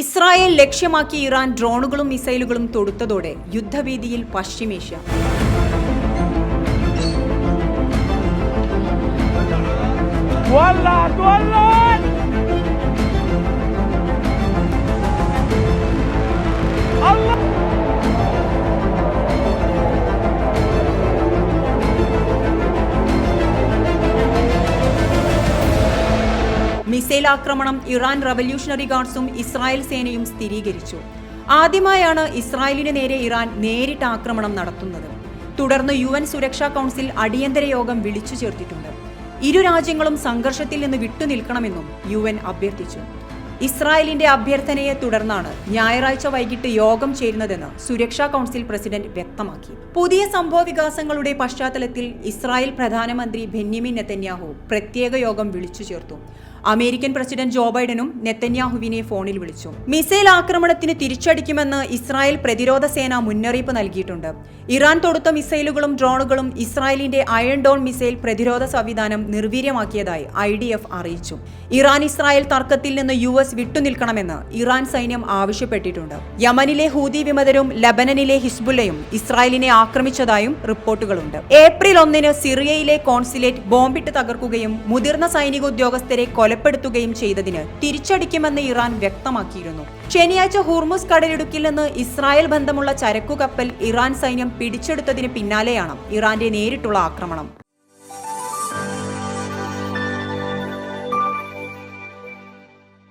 Israel ലക്ഷ്യമാക്കി Iran ഡ്രോണുകളും മിസൈലുകളും തൊടുത്തതോടെ യുദ്ധവേദിയിൽ പശ്ചിമേഷ്യ ولعت ولعت മിസൈൽ ആക്രമണം ഇറാൻ റവല്യൂഷണറി ഗാർഡ്സും ഇസ്രായേൽ സേനയും സ്ഥിരീകരിച്ചു. ആദ്യമായാണ് ഇസ്രായേലിന് നേരെ ഇറാൻ നേരിട്ട് ആക്രമണം നടത്തുന്നത്. തുടർന്ന് യു എൻ സുരക്ഷാ കൗൺസിൽ അടിയന്തര യോഗം വിളിച്ചു ചേർത്തിട്ടുണ്ട്. ഇരു രാജ്യങ്ങളും സംഘർഷത്തിൽ നിന്ന് വിട്ടുനിൽക്കണമെന്നും യു എൻ അഭ്യർത്ഥിച്ചു. ഇസ്രായേലിന്റെ അഭ്യർത്ഥനയെ തുടർന്നാണ് ഞായറാഴ്ച വൈകിട്ട് യോഗം ചേരുന്നതെന്ന് സുരക്ഷാ കൗൺസിൽ പ്രസിഡന്റ് വ്യക്തമാക്കി. പുതിയ സംഭവ വികാസങ്ങളുടെ പശ്ചാത്തലത്തിൽ ഇസ്രായേൽ പ്രധാനമന്ത്രി ബെന്യമിൻ നെത്തന്യാഹു പ്രത്യേക യോഗം വിളിച്ചു ചേർത്തു. അമേരിക്കൻ പ്രസിഡന്റ് ജോ ബൈഡനും നെത്തന്യാഹുവിനെ ഫോണിൽ വിളിച്ചു. മിസൈൽ ആക്രമണത്തിന് തിരിച്ചടിക്കുമെന്ന് ഇസ്രായേൽ പ്രതിരോധ സേന മുന്നറിയിപ്പ് നൽകിയിട്ടുണ്ട്. ഇറാൻ തൊടുത്ത മിസൈലുകളും ഡ്രോണുകളും ഇസ്രായേലിന്റെ അയൺ ഡോൺ മിസൈൽ പ്രതിരോധ സംവിധാനം നിർവീര്യമാക്കിയതായി ഐ അറിയിച്ചു. ഇറാൻ ഇസ്രായേൽ തർക്കത്തിൽ നിന്ന് യു എസ് വിട്ടുനിൽക്കണമെന്ന് ഇറാൻ സൈന്യം ആവശ്യപ്പെട്ടിട്ടുണ്ട്. യമനിലെ ഹൂതി വിമതരും ലബനനിലെ ഹിസ്ബുല്ലയും ഇസ്രായേലിനെ ആക്രമിച്ചതായും റിപ്പോർട്ടുകളുണ്ട്. ഏപ്രിൽ ഒന്നിന് സിറിയയിലെ കോൺസുലേറ്റ് ബോംബിട്ട് തകർക്കുകയും മുതിർന്ന സൈനിക ഉദ്യോഗസ്ഥരെ കൊലപ്പെടുത്തുകയും ചെയ്തതിന് തിരിച്ചടിക്കുമെന്ന് ഇറാൻ വ്യക്തമാക്കിയിരുന്നു. ശനിയാഴ്ച ഹൂർമുസ് കടലിടുക്കിൽ നിന്ന് ഇസ്രായേൽ ബന്ധമുള്ള ചരക്കു കപ്പൽ ഇറാൻ സൈന്യം പിടിച്ചെടുത്തതിന് പിന്നാലെയാണ് ഇറാന്റെ നേരിട്ടുള്ള ആക്രമണം.